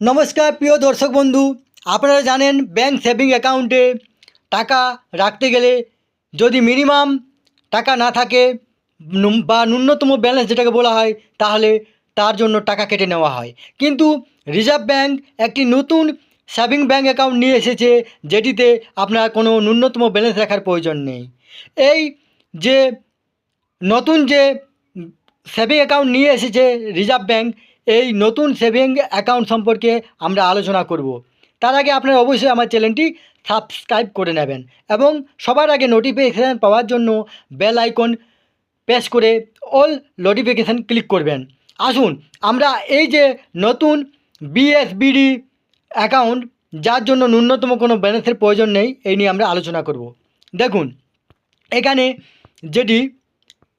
নমস্কার, প্রিয় দর্শক বন্ধু। আপনারা জানেন ব্যাংক সেভিং অ্যাকাউন্টে টাকা রাখতে গেলে যদি মিনিমাম টাকা না থাকে বা ন্যূনতম ব্যালেন্স যেটাকে বলা হয়, তাহলে তার জন্য টাকা কেটে নেওয়া হয়। কিন্তু রিজার্ভ ব্যাংক একটি নতুন সেভিং ব্যাংক অ্যাকাউন্ট নিয়ে এসেছে, যেটিতে আপনার কোনো ন্যূনতম ব্যালেন্স রাখার প্রয়োজন নেই। এই যে নতুন যে সেভিং অ্যাকাউন্ট নিয়ে এসেছে রিজার্ভ ব্যাংক এই নতুন সেভিং অ্যাকাউন্ট সম্পর্কে আমরা আলোচনা করব। তার আগে আপনারা অবশ্যই আমার চ্যানেলটি সাবস্ক্রাইব করে নেবেন এবং সবার আগে নোটিফিকেশান পাওয়ার জন্য বেল আইকন প্রেস করে অল নোটিফিকেশান ক্লিক করবেন। আসুন, আমরা এই যে নতুন বিএসবিডি অ্যাকাউন্ট যার জন্য ন্যূনতম কোনো ব্যালেন্সের প্রয়োজন নেই, এই নিয়ে আমরা আলোচনা করব। দেখুন, এখানে যেটি,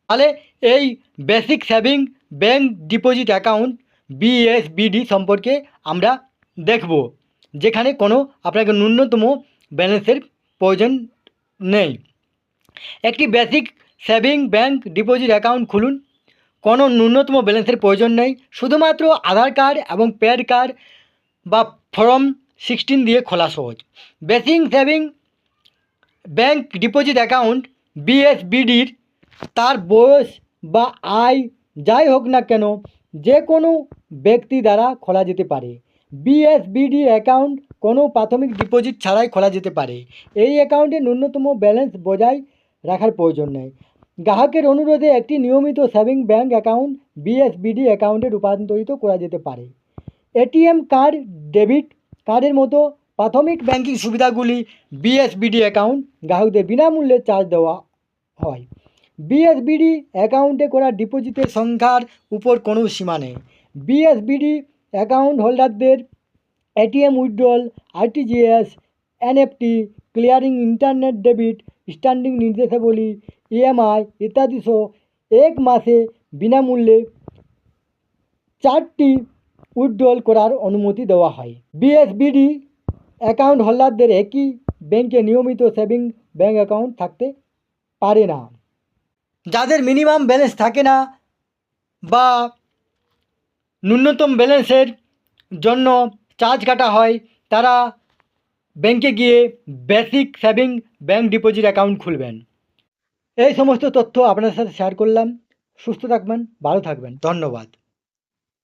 তাহলে এই basic saving bank deposit account BSBD সম্পর্কে আমরা দেখব, যেখানে কোনো আপনাকে ন্যূনতম ব্যালেন্সের প্রয়োজন নেই। একটি basic saving bank deposit account খুলুন। কোনো ন্যূনতম ব্যালেন্সের প্রয়োজন নেই। শুধুমাত্র আধার কার্ড এবং প্যান কার্ড বা ফর্ম সিক্সটিন দিয়ে খোলা সহজ। Basic saving bank deposit account বিএসবিডির তার বয়স বা আয় যাই হোক না কেন, যে কোনো ব্যক্তি দ্বারা খোলা যেতে পারে। বিএসবিডি অ্যাকাউন্ট কোনো প্রাথমিক ডিপোজিট ছাড়াই খোলা যেতে পারে। এই অ্যাকাউন্টে ন্যূনতম ব্যালেন্স বজায় রাখার প্রয়োজন নেই। গ্রাহকের অনুরোধে একটি নিয়মিত সেভিং ব্যাঙ্ক অ্যাকাউন্ট বিএসবিডি অ্যাকাউন্টে রূপান্তরিত করা যেতে পারে। এটিএম কার্ড ডেবিট কার্ডের মতো প্রাথমিক ব্যাংকিং সুবিধাগুলি বিএসবিডি অ্যাকাউন্ট গ্রাহকদের বিনামূল্যে চার্জ দেওয়া হয়। বিএসবিডি অ্যাকাউন্টে করা ডিপোজিটের সংখ্যার উপর কোনো সীমা নেই। বিএসবিডি অ্যাকাউন্ট হোল্ডারদের ATM withdrawal RTGS NFT clearing internet debit standing নির্দেশাবলী ইএমআই ইত্যাদি সহ এক মাসে বিনামূল্যে চারটি উইথড্রল করার অনুমতি দেওয়া হয়। বিএসবিডি অ্যাকাউন্ট হোল্ডারদের একই ব্যাংকে নিয়মিত সেভিং ব্যাঙ্ক অ্যাকাউন্ট থাকতে পারে না। যাদের মিনিমাম ব্যালেন্স থাকে না বা ন্যূনতম ব্যালেন্সের জন্য চার্জ কাটা হয়, তারা ব্যাংকে গিয়ে basic saving bank deposit account খুলবেন। এই সমস্ত তথ্য আপনার সাথে শেয়ার করলাম। সুস্থ থাকবেন, ভালো থাকবেন। ধন্যবাদ।